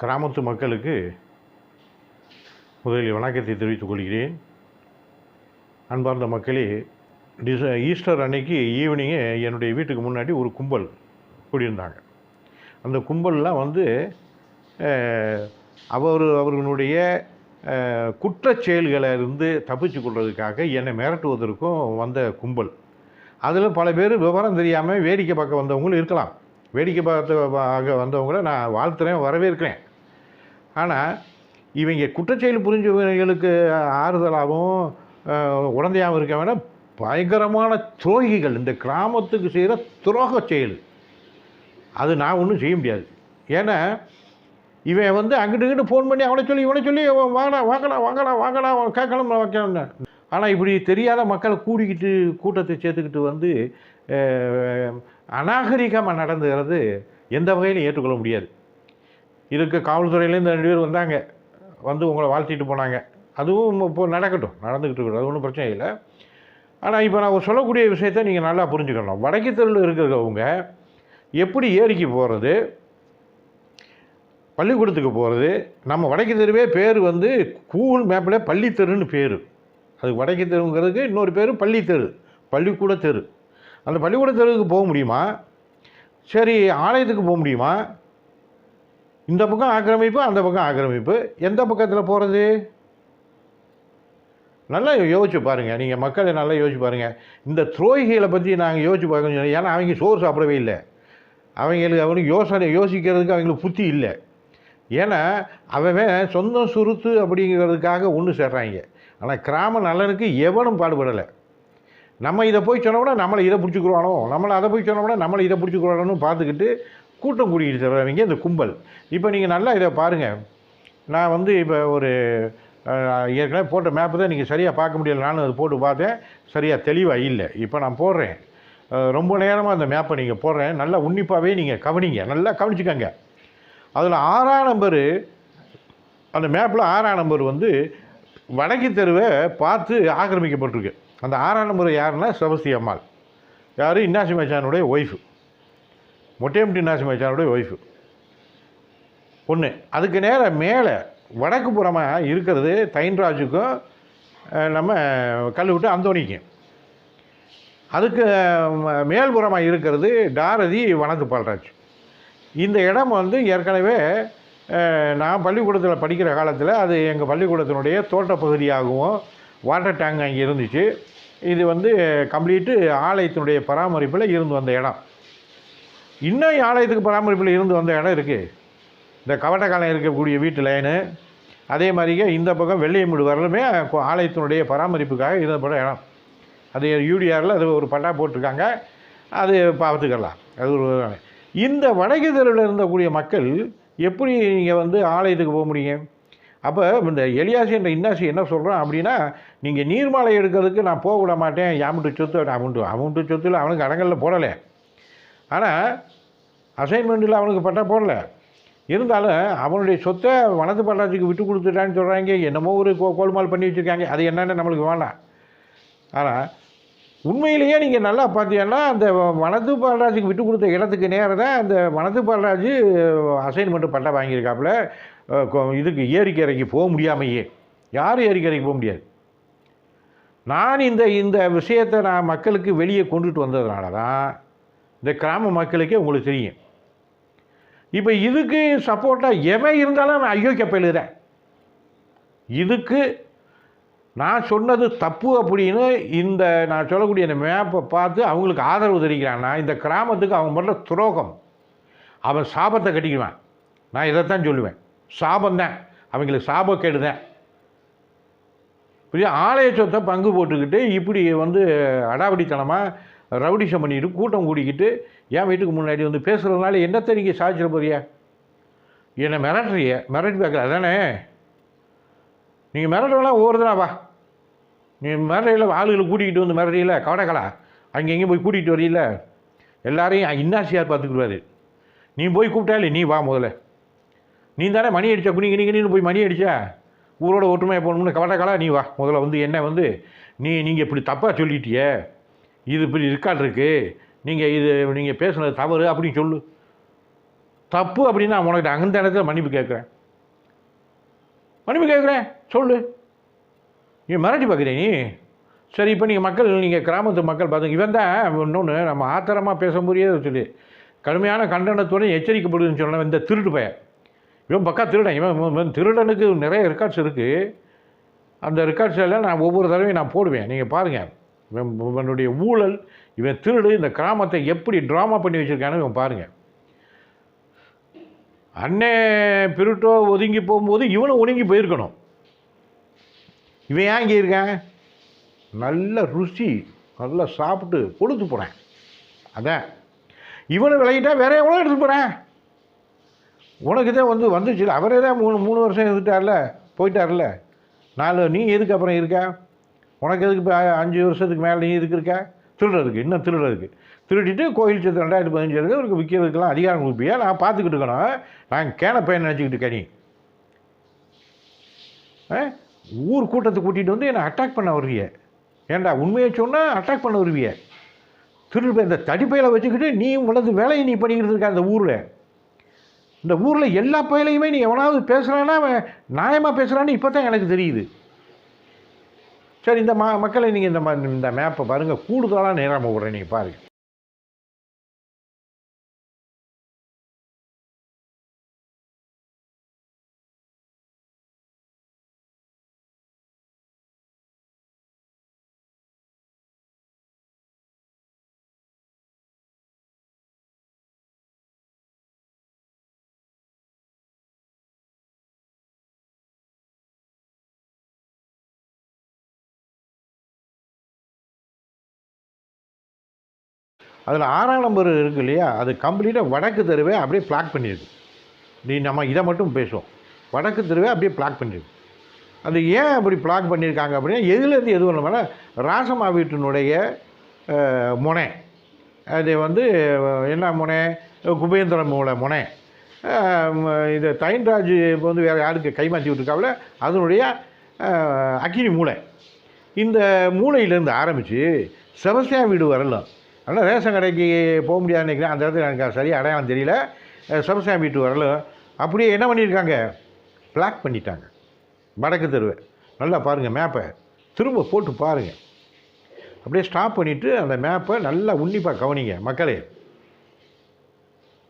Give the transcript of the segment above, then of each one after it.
கிராமத்து மக்களுக்கு முதலில் வணக்கத்தை தெரிவித்துக் கொள்கிறேன். அன்பார்ந்த மக்களே டிச ஈஸ்டர் அன்னைக்கு ஈவினிங்கே என்னுடைய வீட்டுக்கு முன்னாடி ஒரு கும்பல் கூடியிருந்தாங்க. அந்த கும்பல்லாம் வந்து அவர் அவர்களுடைய குற்றச் செயல்களை இருந்து தப்பிச்சு கொள்வதற்காக என்னை மிரட்டுவதற்கும் வந்த கும்பல். அதில் பல பேர் விவரம் தெரியாமல் வேடிக்கை பார்க்க வந்தவங்களும் இருக்கலாம். வேடிக்கை பார்த்து வந்தவங்கள நான் வாழ்த்துறேன் வரவேற்கிறேன். ஆனால் இவங்க குற்றச்செயல் புரிஞ்சவர்களுக்கு ஆறுதலாகவும் உடந்தையாகவும் இருக்க வேணால் பயங்கரமான துரோகிகள். இந்த கிராமத்துக்கு செய்கிற துரோக செயல். அது நான் ஒன்றும் செய்ய முடியாது. ஏன்னா இவன் வந்து அங்கிட்டு இங்கிட்டு ஃபோன் பண்ணி அவனை சொல்லி இவனை சொல்லி வாங்கடா வாங்கடா வாங்கடா வாங்கடா கேட்கணும் வைக்கணும்னு ஆனால் இப்படி தெரியாத மக்களை கூடிக்கிட்டு கூட்டத்தை சேர்த்துக்கிட்டு வந்து அநாகரிகமாக நடந்துகிறது எந்த வகையிலும் ஏற்றுக்கொள்ள முடியாது. இதுக்கு காவல்துறையிலேருந்து ரெண்டு பேர் வந்தாங்க. வந்து உங்களை வாழ்த்திட்டு போனாங்க. அதுவும் இப்போ நடக்கட்டும். நடந்துக்கிட்டு இருக்கட்டும் அது ஒன்றும் பிரச்சனை இல்லை. ஆனால் இப்போ நான் சொல்லக்கூடிய விஷயத்தை நீங்கள் நல்லா புரிஞ்சுக்கணும். வடக்கு தெருவில் இருக்கிறவங்க எப்படி ஏரிக்கு போகிறது பள்ளிக்கூடத்துக்கு போகிறது நம்ம வடக்கு தெருவே பேர் வந்து கூகுள் மேப்பில் பள்ளித்தெருன்னு பேர். அது வடக்கு தெருங்கிறதுக்கு இன்னொரு பேர் பள்ளித்தெரு பள்ளிக்கூட தெரு. அந்த பள்ளிக்கூட தெருவுக்கு போக முடியுமா? சரி ஆலயத்துக்கு போக முடியுமா? இந்த பக்கம் ஆக்கிரமிப்பு அந்த பக்கம் ஆக்கிரமிப்பு. எந்த பக்கத்தில் போகிறது நல்லா யோசிச்சு பாருங்கள் நீங்கள் மக்களை நல்லா யோசிச்சு பாருங்கள் இந்த துரோகிகளை பற்றி நாங்கள் யோசிச்சு பார்க்கணும் ஏன்னா அவங்க சோறு சாப்பிடவே இல்லை. அவங்களுக்கு அவனுக்கு யோசனை யோசிக்கிறதுக்கு அவங்களுக்கு புத்தி இல்லை. ஏன்னா அவன் சொந்தம் சுருத்து அப்படிங்கிறதுக்காக ஒன்று சேர்றாங்க. ஆனால் கிராம நலனுக்கு எவனும் பாடுபடலை. நம்ம இதை போய் சொன்னோம்னா நம்மளை இதை பிடிச்சிக்கிறானோ நம்மளை அதை போய் சொன்னோம்னா நம்மளை இதை பிடிச்சிக்கிறானோன்னு பார்த்துக்கிட்டு கூட்டம் கூட்டிகிட்டு தர்றவங்க இந்த கும்பல். இப்போ நீங்கள் நல்லா இதை பாருங்கள் நான் வந்து இப்போ ஒரு ஏற்கனவே போட்ட மேப்பு தான் நீங்கள் சரியாக பார்க்க முடியல. நானும் அது போட்டு பார்த்தேன். சரியாக தெளிவாக இல்லை. இப்போ நான் போடுறேன். ரொம்ப நேரமாக அந்த மேப்பை நீங்கள் போடுறேன். நல்லா உன்னிப்பாகவே நீங்கள் கவனிங்க. நல்லா கவனிச்சுக்கோங்க. அதில் ஆறாம் நம்பரு அந்த மேப்பில் ஆறாம் நம்பர் வந்து வடக்கு தெருவை பார்த்து ஆக்கிரமிக்கப்பட்டிருக்கு. அந்த ஆறாம் நம்பர் யாருன்னா சிவஸ்தி அம்மாள் யார்? இன்னாசி மச்சானுடைய ஒய்ஃபு மொட்டையம்பட்டி நாசி மச்சானுடைய ஒய்ஃபு ஒன்று அதுக்கு நேராக மேலே வடக்கு புறமாக இருக்கிறது தைன்ராஜுக்கும் நம்ம கல்லுவிட்டு அந்தோணிக்கும். அதுக்கு மேல்புறமாக இருக்கிறது டாரதி வனத்து பால்ராஜ் இந்த இடம் வந்து ஏற்கனவே நான் பள்ளிக்கூடத்தில் படிக்கிற காலத்தில் அது எங்கள் பள்ளிக்கூடத்தினுடைய தோட்டப்பகுதியாகவும் வாட்டர் டேங்க் அங்கே இருந்துச்சு. இது வந்து கம்ப்ளீட்டு ஆலயத்தினுடைய பராமரிப்பில் இருந்து வந்த இடம். இன்னும் ஆலயத்துக்கு பராமரிப்பில் இருந்து வந்த இடம் இருக்குது இந்த கவட்டக்காலம் இருக்கக்கூடிய வீட்டு லைனு அதே மாதிரியே இந்த பக்கம் வெள்ளையமூடு வரலுமே ஆலயத்தினுடைய பராமரிப்புக்காக இருந்தப்பட இடம். அது யூடிஆரில் அது ஒரு பட்டா போட்டிருக்காங்க. அது பார்த்துக்கலாம். அது ஒரு இந்த வடக்கு தெருவில் இருந்தக்கூடிய மக்கள் எப்படி நீங்கள் வந்து ஆலயத்துக்கு போக முடியும்? அப்போ இந்த எலியாசி என்ற இன்னாசி என்ன சொல்கிறான் அப்படின்னா நீங்கள் நீர்மாலை எடுக்கிறதுக்கு நான் போக விட மாட்டேன். யாமுட்டு சொத்து அமௌண்ட்டு அமௌண்ட்டு சொத்தில் அவனுக்கு அடங்கலில் போடலை. ஆனால் அசைன்மெண்ட்டில் அவனுக்கு பட்டா போடல. இருந்தாலும் அவனுடைய சொத்தை வனத்து பட்டாச்சுக்கு விட்டு கொடுத்துட்டான்னு சொல்கிறாங்க என்னமோ ஒரு கோ கோல்மால் பண்ணி வச்சுருக்காங்க. அது என்னென்னு நம்மளுக்கு வேண்டாம் ஆனால் உண்மையிலேயே நீங்கள் நல்லா பார்த்தீங்கன்னா அந்த வனத்து பாலராஜுக்கு விட்டு கொடுத்த இடத்துக்கு நேரம் தான் அந்த வனத்து பாலராஜு அசைன்மெண்ட்டு பட்டா வாங்கியிருக்காப்புல. கொ- இதுக்கு ஏரிக்கரைக்கு போக முடியாமையே. யாரும் ஏரிக்கரைக்கு போக முடியாது? நான் இந்த இந்த விஷயத்தை நான் மக்களுக்கு வெளியே கொண்டுட்டு வந்ததுனால தான் இந்த கிராம மக்களுக்கே உங்களுக்கு தெரியும். இப்போ இதுக்கு சப்போர்ட்டாக எவன் இருந்தாலும் நான் ஐயோ கப்பலுறேன் இதுக்கு நான் சொன்னது தப்பு அப்படின்னு இந்த நான் சொல்லக்கூடிய இந்த மேப்பை பார்த்து அவங்களுக்கு ஆதரவு தெரிவிக்கிறான்னா இந்த கிராமத்துக்கு அவன் பண்ணுற துரோகம். அவன் சாபத்தை கட்டிக்குவான். நான் இதைத்தான் சொல்லுவேன். சாபந்தான் அவங்களுக்கு சாபக்கேடு தான். இப்படி ஆலய சொத்தை பங்கு போட்டுக்கிட்டு இப்படி வந்து அடாவடித்தனமாக ரவுடிஷம் பண்ணிட்டு கூட்டம் கூடிக்கிட்டு என் வீட்டுக்கு முன்னாடி வந்து பேசுகிறதுனால என்னத்தை நீங்கள் சாதிச்சிட போறியா என்னை மிரட்டுறிய மிரட்டி பார்க்கல. அதானே? நீங்கள் மிரட்டலாம் ஒவ்வொருத்தனா வா. நீ மிரட்டையில் ஆளுகளை கூட்டிகிட்டு வந்து மிரட்டையில்? கவடைக்கலா அங்கே எங்கேயும் போய் கூட்டிகிட்டு வரையில எல்லாரையும் இன்னாசியார் பார்த்துக்குருவார் நீ போய் கூப்பிட்டாலே நீ வா முதல்ல. நீ தானே மணி அடித்தா குனி கிணி கிணின்னு போய் மணி அடித்தா ஊரோட ஒற்றுமையாக போகணும்னு கவடைக்கலா நீ வா. முதல்ல வந்து என்ன வந்து? நீ நீங்கள் இப்படி தப்பாக சொல்லிட்டியே? இது இப்படி இருக்கால் இருக்குது நீங்கள் இது நீங்கள் பேசுனது தவறு அப்படின்னு சொல்லு. தப்பு அப்படின்னு நான் உனக்கு அந்த இடத்துல மன்னிப்பு கேட்குறேன். மன்னிப்பு கேட்குறேன் சொல்லு. நீ மிரட்டி பார்க்குறேன் நீ? சரி இப்போ நீங்கள் மக்கள் நீங்கள் கிராமத்து மக்கள் பார்த்து இவன் தான் இன்னொன்று நம்ம ஆத்திரமாக பேச முடியாது சொல்லி கடுமையான கண்டனத்துடன் எச்சரிக்கப்படுதுன்னு சொன்ன இந்த திருட்டு பையன். இவன் பக்கா திருடன் இவன் திருடனுக்கு நிறைய ரெக்கார்ட்ஸ் இருக்குது அந்த ரெக்கார்ட்ஸ் எல்லாம் நான் ஒவ்வொரு தடவையும் நான் போடுவேன் நீங்கள் பாருங்கள் இவனுடைய ஊழல் இவன் திருடு இந்த கிராமத்தை எப்படி ட்ராமா பண்ணி வச்சுருக்கான்னு இவன் பாருங்கள் அண்ணே பிருட்டோ ஒதுங்கி போகும்போது இவனும் ஒதுங்கி போயிருக்கணும். இவன் ஏன் இங்கே இருக்கான்? நல்ல ருசி நல்லா சாப்பிட்டு கொடுத்து போகிறேன் அதான். இவனை விளையிட்டா வேற எவ்வளோ எடுத்து போகிறேன் உனக்கு தான் வந்து வந்துச்சு. அவரே தான் மூணு மூணு வருஷம் இருந்துட்டார்ல போயிட்டார்ல. நாலு நீ எதுக்கு அப்புறம் இருக்க? உனக்கு எதுக்கு இப்போ அஞ்சு வருஷத்துக்கு மேலே நீ எதுக்கு இருக்க. திருடுறதுக்கு இன்னும் திருடுறதுக்கு திருடிட்டு கோயில் சேர்த்து ரெண்டாயிரத்தி பதினஞ்சு இருக்கு அவருக்கு விற்கிறதுக்கெல்லாம் அதிகாரம் கொடுப்பியா? நான் பார்த்துக்கிட்டு இருக்கணும் நான் கேன பையன் நினச்சிக்கிட்டு இருக்கேன் நீ. ஆ? ஊர் கூட்டத்தை கூட்டிகிட்டு வந்து என்னை அட்டாக் பண்ண வருவிய. ஏன்டா உண்மையை சொன்னால் அட்டாக் பண்ண வருவிய. திருடு இந்த தடிப்பையில் வச்சுக்கிட்டு நீ உனது வேலையை நீ பண்ணிக்கிட்டு இருக்க அந்த ஊரில். இந்த ஊரில் எல்லா பயிலையுமே நீ எவனாவது பேசுகிறான்னா நியாயமாக பேசுகிறான்னு இப்போ தான் எனக்கு தெரியுது. சரி இந்த மக்களை நீங்கள் இந்த மாதிரி இந்த மேப்பை பாருங்கள் கூடுதலாக நேராக விடுறேன் நீங்கள் பாருங்கள் அதில் ஆறாம் நம்பர் இருக்கு இல்லையா? அது கம்ப்ளீட்டாக வடக்கு தெருவே அப்படியே பிளாக் பண்ணியிருக்கு நீ நம்ம இதை மட்டும் பேசுவோம். வடக்கு தெருவே அப்படியே பிளாக் பண்ணியிருக்கு அது ஏன் அப்படி பிளாக் பண்ணியிருக்காங்க அப்படின்னா எதுலேருந்து எது வரணும்னா ராசம்மா வீட்டினுடைய முனை. அது வந்து என்ன முனை? குபேந்திரம் மூலை முனை. இது தைன்ராஜ் இப்போ வந்து வேறு யாருக்கு கைமாற்றி விட்டுருக்காவில் அதனுடைய அக்கினி மூளை. இந்த மூளையிலேருந்து ஆரம்பித்து செபஸ்டியான் வீடு வரலாம். ஆனால் ரேஷன் கடைக்கு போக முடியாதுன்னு நினைக்கிறேன். அந்த இடத்துல எனக்கு சரியாக அடையாளம் தெரியல. அஹ் வீட்டு வரலும் அப்படியே என்ன பண்ணியிருக்காங்க? பிளாக் பண்ணிட்டாங்க. வடக்கு தெருவை. நல்லா பாருங்கள் மேப்பை திரும்ப போட்டு பாருங்கள் அப்படியே ஸ்டாப் பண்ணிவிட்டு அந்த மேப்பை நல்லா உன்னிப்பாக கவனிங்க. மக்களே.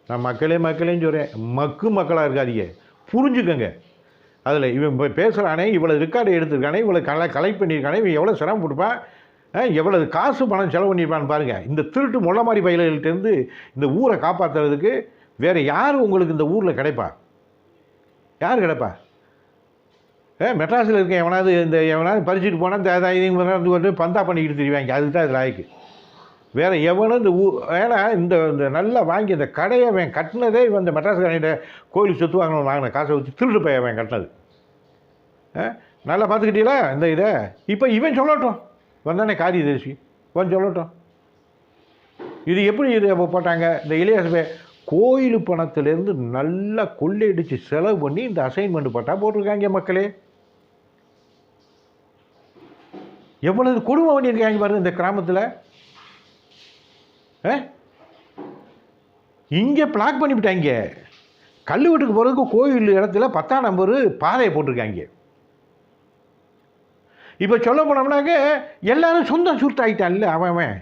நான் மக்களே மக்களேன்னு சொல்கிறேன் மக்கு மக்களாக இருக்காதீங்க. புரிஞ்சுக்கோங்க. அதில் இவன் இப்போ பேசுகிறானே இவ்வளோ ரெக்கார்டு எடுத்திருக்கானே இவ்வளோ கலை கலெக்ட் பண்ணியிருக்கானே இவன் எவ்வளோ சிரமப்பட்டுப்பான் எவ்வளவு காசு பணம் செலவு பண்ணியிருப்பான்னு பாருங்கள் இந்த திருட்டு முள்ள மாதிரி பயில்கள்ட்டேருந்து இந்த ஊரை காப்பாற்றுறதுக்கு வேறு யார் உங்களுக்கு இந்த ஊரில் கிடைப்பா? யார் கிடைப்பா? ஏ மெட்ராஸில் இருக்க எவனாவது இந்த எவனாவது பறிச்சுட்டு போனால் இந்த இது வந்து பந்தா பண்ணிக்கிட்டு தெரிவாங்க. அதுக்கு தான் இது லாய்க்கு. வேறு எவனும் இந்த ஊ ஏன்னா இந்த இந்த நல்லா வாங்கி இந்த கடையை அவன் கட்டினதே இவன் இந்த மெட்ராஸ் கடையிட்ட கோயிலுக்கு சொத்து வாங்கணும் வாங்கின காசை வச்சு திருட்டு போய் அவன் கட்டினது. ஆ நல்லா பார்த்துக்கிட்டீங்களா இந்த இதை? இப்போ இவன் சொல்லட்டும். வந்தானே காரியதர்சி வந்து சொல்லட்டும். இது எப்படி இது அப்போ போட்டாங்க? இந்த இளையாச கோயில் பணத்திலேருந்து நல்லா கொள்ளையடித்து செலவு பண்ணி இந்த அசைன்மெண்ட் பட்டா போட்டிருக்காங்க மக்களே. எவ்வளவு கொடுமை பண்ணியிருக்காங்க பாருங்க இந்த கிராமத்தில். இங்கே பிளாக் பண்ணிவிட்டாங்க. கல் வீட்டுக்கு போகிறதுக்கு கோயில் இடத்துல பத்தாம் நம்பர் பாதையை போட்டிருக்காங்க. இப்போ சொல்ல போனோம்னாக்க எல்லாரும் சொந்தம் இல்லை அவன் அவன்.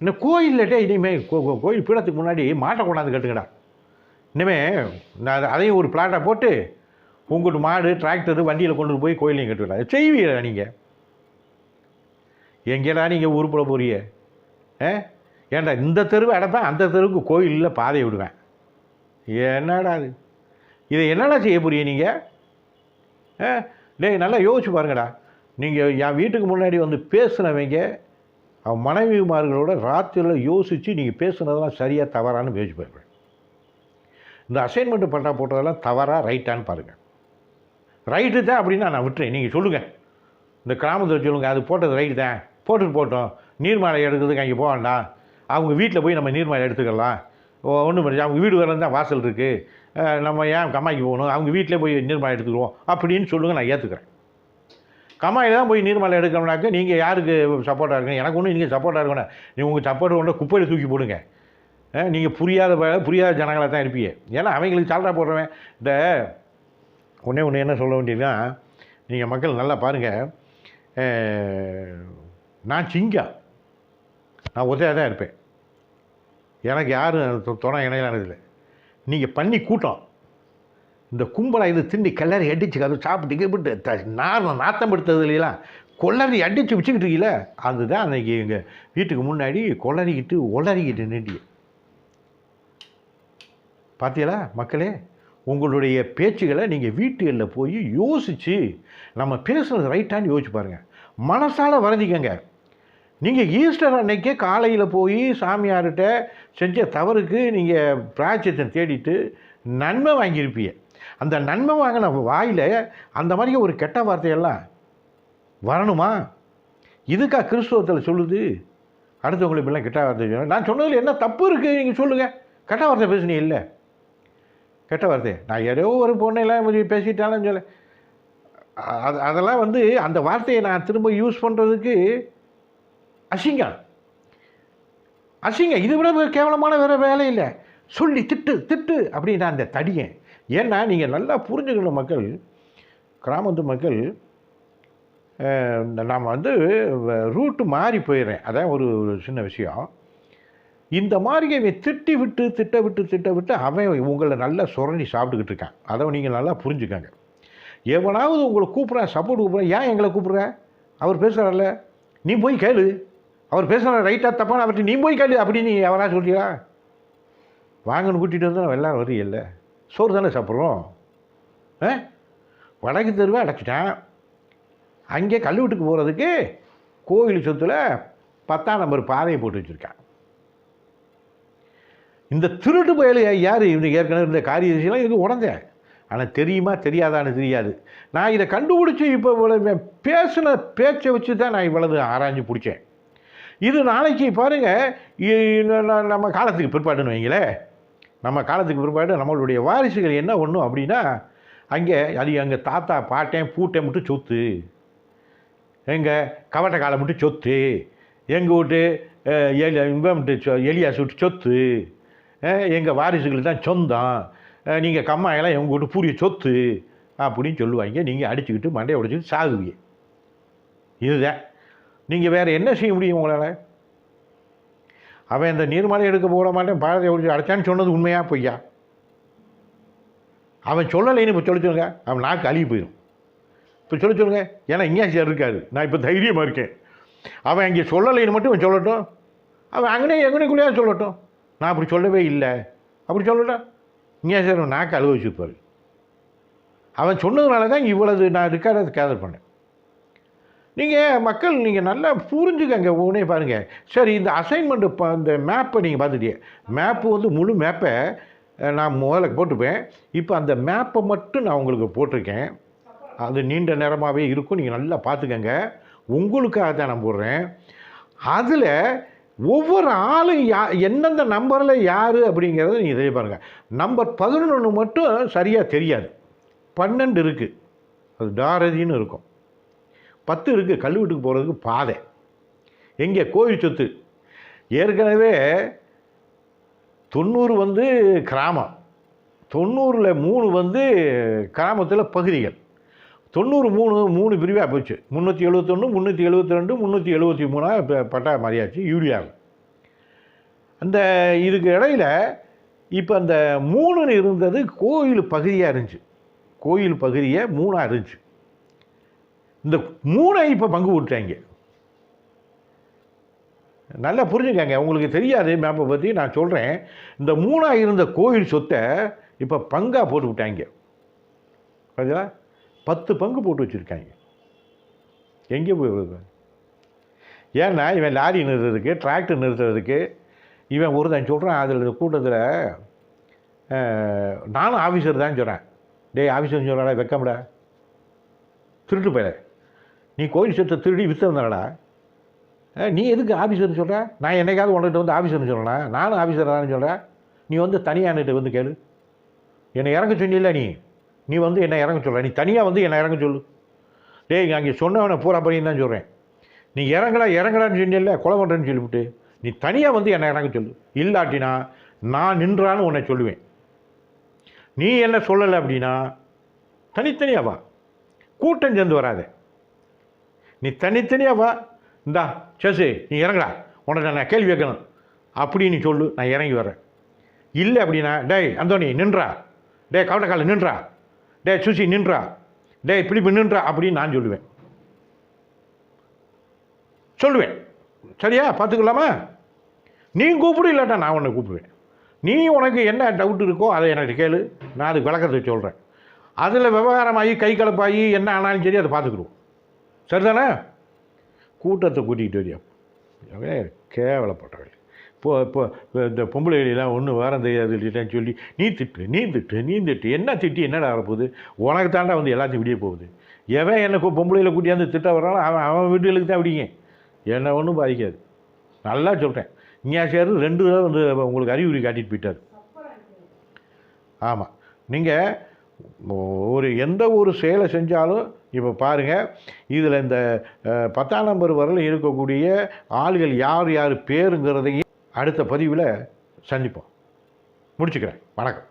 இந்த கோயில்லட்டே இனிமேல் கோ கோயில் பீடத்துக்கு முன்னாடி மாட்டை கொண்டாந்து கட்டுங்கடா. இனிமே நான் அதை- அதையும் ஒரு பிளாட்டை போட்டு உங்கள்கிட்ட மாடு டிராக்டர் வண்டியில் கொண்டு போய் கோயிலையும் கட்டுவிடா செய்வீங்களா நீங்கள் எங்கேடா நீங்கள் உருப்பட போறிய ஏ ஏன்டா இந்த தெருவை அடைப்பேன் அந்த தெருவுக்கு கோயிலில் பாதையை விடுவேன். என்னடா அது இதை என்னடா செய்ய போறிய நீங்கள் ஆ? டேய் நல்லா யோசிச்சு பாருங்கடா. நீங்கள் என் வீட்டுக்கு முன்னாடி வந்து பேசுனவங்க அவன் மனைவிமார்களோட ராத்திரியில் யோசித்து நீங்கள் பேசுனதெல்லாம் சரியாக தவறான்னு பேசி பாருங்க. இந்த அசைன்மெண்ட் பண்ணா போட்டதெல்லாம் தவறா ரைட்டான்னு பாருங்கள் ரைட்டு தான் அப்படின்னா நான் விட்டுறேன். நீங்கள் சொல்லுங்கள் இந்த கிராமத்தில் சொல்லுங்கள் அது போட்டது ரைட்டு தான். போட்டுட்டு போட்டோம். நீர்மலை எடுக்கிறதுக்கு அங்கே போக வேண்டாம். அவங்க வீட்டில் போய் நம்ம நீர்மலை எடுத்துக்கலாம். ஒன்றும் பண்ணி அவங்க வீடு வரலாம் தான் வாசல் இருக்குது நம்ம ஏன் கம்மாய்க்கு போகணும்? அவங்க வீட்டிலே போய் நீர்மலை எடுத்துக்குவோம் அப்படின்னு சொல்லுங்கள் நான் ஏற்றுக்கிறேன் கமாயில் தான் போய் நீர்மலை எடுக்கணும்னாக்க நீங்கள் யாருக்கு சப்போர்ட்டாக இருக்கணும்? எனக்கு ஒன்றும் நீங்கள் சப்போர்ட்டாக இருக்கணும். நீ உங்கள் சப்போர்ட் கொண்டு குப்பையில் தூக்கி போடுங்க. நீங்கள் புரியாத புரியாத ஜனங்களாக தான் இருப்பீங்க. ஏன்னா அவங்களுக்கு சால்ரா போடுறவன் இந்த ஒன்றே ஒன்று என்ன சொல்ல வேண்டியதுன்னா நீங்கள் மக்கள் நல்லா பாருங்கள் நான் சிங்கம் நான் ஒத்தையாக தான் இருப்பேன். எனக்கு யாரும் துணை இணையிலானதில்லை நீங்கள் பண்ணி கூட்டம். இந்த கும்பலை இது திண்டி கிளறி அடிச்சு அது சாப்பிட்டு கிப்பிட்டு த- நார் நாத்தம் படுத்ததுலாம் கொள்ளறி அடித்து வச்சுக்கிட்டு இருக்கீங்கள அதுதான் அன்றைக்கி எங்கள் வீட்டுக்கு முன்னாடி கொள்ளறிக்கிட்டு ஒளறிக்கிட்டு நின்று பார்த்தீங்களா மக்களே? உங்களுடைய பேச்சுகளை நீங்கள் வீட்டுகளில் போய் யோசித்து நம்ம பேசுகிறது ரைட்டான்னு யோசிச்சு பாருங்கள் மனசால் வருந்திக்கங்க. நீங்கள் ஈஸ்டர் அன்னைக்கே காலையில் போய் சாமியார்கிட்ட செஞ்ச தவறுக்கு நீங்கள் பிராய்ச்சித்தம் தேடிட்டு நன்மை வாங்கியிருப்பீங்க. அந்த நன்மை வாங்கின வாயில் அந்த மாதிரி ஒரு கெட்ட வார்த்தையெல்லாம் வரணுமா? இதுக்கா கிறிஸ்துவத்தில் சொல்லுது. அடுத்தவங்களுக்கு இப்படிலாம் கெட்ட வார்த்தை சொல்லணும் நான் சொன்னதில் என்ன தப்பு இருக்குது நீங்கள் சொல்லுங்கள் கெட்ட வார்த்தை பேசுனீங்க இல்லை. கெட்ட வார்த்தை. நான் ஏதோ ஒரு பொண்ணையெல்லாம் கொஞ்சம் பேசிட்டாலும் சொல்ல அது அதெல்லாம் வந்து அந்த வார்த்தையை நான் திரும்ப யூஸ் பண்ணுறதுக்கு அசிங்கம். அசிங்கம். இது விட கேவலமான வேறு வேலை இல்லை. சொல்லி திட்டு திட்டு அப்படின்னா அந்த தடியேன். ஏன்னா நீங்கள் நல்லா புரிஞ்சுக்கணும் மக்கள் கிராமத்து மக்கள் நாம் வந்து ரூட்டு மாறி போயிடுறேன். அதான் ஒரு ஒரு சின்ன விஷயம். இந்த மாதிரி இவன் திட்டி விட்டு திட்ட விட்டு திட்ட விட்டு அவன் உங்களை நல்லா சுரண்டி சாப்பிட்டுக்கிட்டு இருக்கான். அதை நீங்கள் நல்லா புரிஞ்சுக்கங்க. எவனாவது உங்களை கூப்பிட்றேன் சப்போர்ட் கூப்பிட்றேன் ஏன் எங்களை கூப்பிட்ற? அவர் பேசுகிறார்ல நீ போய் கேளு. அவர் பேசுகிற ரைட்டாக தப்பான அவர்கிட்ட நீ போய் கேளு அப்படின்னு நீ எவனா சொல்றியா? வாங்கன்னு கூட்டிகிட்டு வந்து நம்ம எல்லாரும் வரையில்ல. சோறு தானே சாப்பிட்றோம்? ஆ? வடக்கு தெருவை அடைச்சிட்டேன். அங்கே கல்வெட்டுக்கு போகிறதுக்கு கோயில் சொத்தில் பத்தாம் நம்பர் பாதையை போட்டு வச்சுருக்கான். இந்த திருட்டு பயலு யார்? இவங்க ஏற்கனவே இருந்த காரியம் இது உடந்தேன் ஆனால் தெரியுமா தெரியாதான்னு தெரியாது. நான் இதை கண்டுபிடிச்சி இப்போ இவ்வளவு பேசின பேச்சை வச்சு தான் நான் இவ்வளவு ஆராய்ஞ்சு பிடிச்சேன். இது நாளைக்கு பாருங்கள் நம்ம காலத்துக்கு பிற்பாடுன்னு வைங்களேன். நம்ம காலத்துக்கு பிற்பாடு நம்மளுடைய வாரிசுகள் என்ன ஒன்றும் அப்படின்னா அங்கே அது எங்கள் தாத்தா பாட்டேன் பூட்டேன் மட்டும் சொத்து. எங்கள் கவட்ட காலை மட்டும் சொத்து. எங்கள் வீட்டு எலி இவன்ட்டு சொ எலியாஸ் விட்டு சொத்து. எங்கள் வாரிசுகள் தான் சொந்தம். நீங்கள் கம்மாயெல்லாம் எங்கள் வீட்டு பூரிய சொத்து. அப்படின்னு சொல்லுவாங்க. நீங்கள் அடிச்சுக்கிட்டு மண்டையை உடைச்சிட்டு சாகுவீங்க. இதுதான். நீங்கள் வேறு என்ன செய்ய முடியும் உங்களால்? அவன் இந்த நீர்மலை எடுக்க போட மாட்டேன் பாரதியை ஒழிச்சு அடைச்சான்னு சொன்னது உண்மையாக பொய்யா? அவன் சொல்லலைன்னு இப்போ சொல்லி சொல்லுங்க. அவன் நாக்கு அழுகி போயிடும் இப்போ சொல்லி சொல்லுங்க. ஏன்னா இங்கேயாச்சும் இருக்காது நான் இப்போ தைரியமாக இருக்கேன். அவன் இங்கே சொல்லலைன்னு மட்டும் இவன் சொல்லட்டும். அவன் அங்கனே எங்கனைக்குள்ளேயே சொல்லட்டும். நான் அப்படி சொல்லவே இல்லை. அப்படி சொல்லட்டும் இங்கேயாச்சும் நாக்கு அழுக வச்சுருப்பார். அவன் சொன்னதுனால தான் இவ்வளவு நான் ரெக்கார்டை கேதர் பண்ணேன். நீங்கள் மக்கள் நீங்கள் நல்லா புரிஞ்சுக்கங்க உடனே பாருங்கள் சரி இந்த அசைன்மெண்ட்டு இப்போ இந்த மேப்பை நீங்கள் பார்த்துட்டீங்க மேப்பு வந்து முழு மேப்பை நான் முதல்ல போட்டுப்பேன். இப்போ அந்த மேப்பை மட்டும் நான் உங்களுக்கு போட்டிருக்கேன். அது நீண்ட நேரமாகவே இருக்கும். நீங்கள் நல்லா பார்த்துக்கங்க. உங்களுக்காக தான் நான் போடுறேன். அதில் ஒவ்வொரு ஆளும் யா எந்தெந்த நம்பரில் யார் அப்படிங்கிறத நீங்கள் தெரிய பாருங்கள் நம்பர் பதினொன்று மட்டும் சரியாக தெரியாது. பன்னெண்டு இருக்குது அது தாரதின்னு இருக்கும். பத்து இருக்குது கல்வெட்டுக்கு போகிறதுக்கு பாதை. எங்கே? கோயில் சொத்து. ஏற்கனவே தொண்ணூறு வந்து கிராமம். தொண்ணூறில் மூணு வந்து கிராமத்தில் பகுதிகள். தொண்ணூறு மூணு மூணு பிரிவாக போச்சு. முந்நூற்றி எழுபத்தொன்று முந்நூற்றி எழுபத்தி ரெண்டு முந்நூற்றி எழுபத்தி மூணாக இப்போ பட்டா மாறியாச்சு யூரியாவில் அந்த இதுக்கு இடையில இப்போ அந்த மூணுன்னு இருந்தது கோயில் பகுதியாக இருந்துச்சு. கோயில் பகுதியை மூணாக இருந்துச்சு. இந்த மூணை இப்போ பங்கு விட்டாங்க நல்லா புரிஞ்சுக்கங்க உங்களுக்கு தெரியாது மேப்பை பற்றி நான் சொல்கிறேன் இந்த மூணாக இருந்த கோயில் சொத்தை இப்போ பங்காக போட்டு விட்டாங்க. பார்த்தீங்களா பத்து பங்கு போட்டு வச்சுருக்காங்க. எங்கே போய் விழுது? ஏன்னா இவன் லாரி நிறுத்துறதுக்கு டிராக்டர் நிறுத்துறதுக்கு இவன் ஒருத்தன் சொல்கிறான் அதில் கூட்டத்தில் நானும் ஆஃபீஸர் தான் சொல்கிறேன் டேய் ஆஃபீஸர் சொல்கிறாடா வெக்கம்டா. திருட்டு போயில நீ கோயில் சொத்தை திருடி விற்றுருந்தாடா நீ எதுக்கு ஆஃபீஸர்னு சொல்கிற நான் என்னைக்காவது உன்கிட்ட வந்து ஆஃபீஸர்னு சொல்கிறேன் நானும் ஆஃபீஸர் தான் சொல்கிறேன் நீ வந்து தனியான்கிட்ட வந்து கேளு. என்னை இறங்க சொன்னில்ல நீ. நீ வந்து என்னை இறங்க சொல்கிற நீ தனியாக வந்து என்னை இறங்க சொல்லு. டேய் அங்கே சொன்னவனை பூரா பண்ணின்னு தான் சொல்கிறேன் நீ இறங்கடா இறங்கடான்னு சொன்னில்ல கொலை பண்ணுறேன்னு சொல்லிவிட்டு. நீ தனியாக வந்து என்னை இறங்க சொல்லு. இல்லாட்டினா நான் நின்றான்னு உன்னை சொல்லுவேன். நீ என்ன சொல்லலை அப்படின்னா தனித்தனியாக வா. கூட்டம் சேர்ந்து வராதே. நீ தனித்தனியாக வா. இந்தா சேசு நீ இறங்குடா. உனக்கு நான் கேள்வி வைக்கணும் அப்படின்னு சொல்லு நான் இறங்கி வரேன் இல்லை அப்படின்னா டேய் அந்தோனி நின்றா. டேய் கவட்டக்கால நின்றா. டே சுசி நின்றா. டேய் பிடிப்பு நின்றா அப்படின்னு நான் சொல்லுவேன். சொல்லுவேன். சரியா? பார்த்துக்கலாமா? நீ கூப்பிடு இல்லாட்டா நான் உன்னை கூப்பிடுவேன். நீ உனக்கு என்ன டவுட் இருக்கோ அதை எனக்கு கேளு. நான் அதுக்கு விளக்கத்தை சொல்கிறேன் அதில் விவகாரமாகி கை கலப்பாகி என்ன ஆனாலும் சரி அதை பார்த்துக்கிடுவோம். சரிதானே? கூட்டத்தை கூட்டிகிட்டு வரியா? கேவலப்பட்டவர்கள் இப்போ இப்போ இந்த பொம்பளைகளெல்லாம் எல்லாம் ஒன்று வாரம் தெரியாது இல்லைன்னு சொல்லி நீ திட்டு நீ திட்டு நீ திட்டு என்ன திட்டி என்னடா வரப்போகுது உனக்கு தாண்டா வந்து எல்லாத்தையும் விடிய போகுது. எவன் என்ன பொம்பளையில் கூட்டியாந்து திட்ட வர்றானோ அவன் அவன் வீட்டுகளுக்கு தான் விடிங்க என்னை ஒன்றும் பாதிக்காது. நல்லா சொல்கிறேன் இங்கே சேர் ரெண்டு தடவை வந்து உங்களுக்கு அறிகுறி காட்டிட்டு போயிட்டார். ஆமாம் நீங்கள் ஒரு எந்த ஒரு செயலை செஞ்சாலும் இப்போ பாருங்கள் இதில் இந்த பத்தாம் நம்பர் வரல இருக்கக்கூடிய ஆள்கள் யார் யார் பேருங்கிறதையும் அடுத்த பதிவில் சந்திப்போம். முடிச்சுக்கிறேன். வணக்கம்.